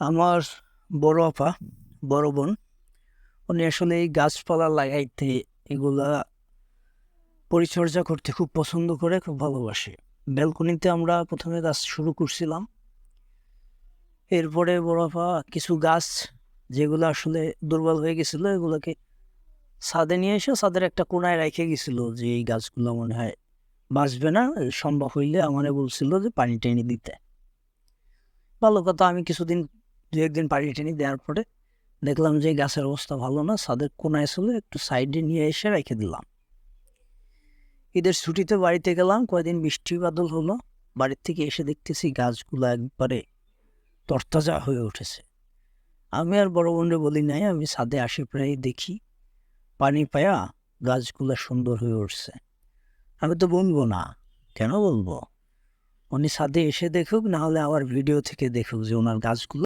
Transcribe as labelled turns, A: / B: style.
A: আমার বড় আপা, বড় বোন, উনি আসলে এই গাছপালা লাগাইতে এগুলা পরিচর্যা করতে খুব পছন্দ করে, খুব ভালোবাসে। ব্যালকনিতে আমরা প্রথমে গাছ শুরু করছিলাম। এরপরে বড় আপা কিছু গাছ যেগুলো আসলে দুর্বল হয়ে গেছিল, এগুলোকে ছাদে নিয়ে এসে ছাদের একটা কোনায় রেখে গেছিল যে এই গাছগুলো মনে হয় বাঁচবে না, সম্ভব হইলে আমারে বলছিল যে পানি টেনে দিতে। ভালো কথা, আমি কিছুদিন দু একদিন পানি টেনে দেওয়ার পরে দেখলাম যে গাছের অবস্থা ভালো না, ছাদের কোনায় ছিল একটু সাইডে নিয়ে এসে রেখে দিলাম। ঈদের ছুটিতে বাড়িতে গেলাম কয়দিন বৃষ্টি বাদল হলো। বাড়ির থেকে এসে দেখতেছি গাছগুলো একবারে তরতাজা হয়ে উঠেছে। আমি আর বড় বোনরে বলি নাই, আমি ছাদে আসে প্রায় দেখি পানি পায়া গাছগুলো সুন্দর হয়ে উঠছে। আমি তো বলব না, কেন বলব? উনি ছাদে এসে দেখুক, না হলে আবার ভিডিও থেকে দেখুক যে ওনার গাছগুলো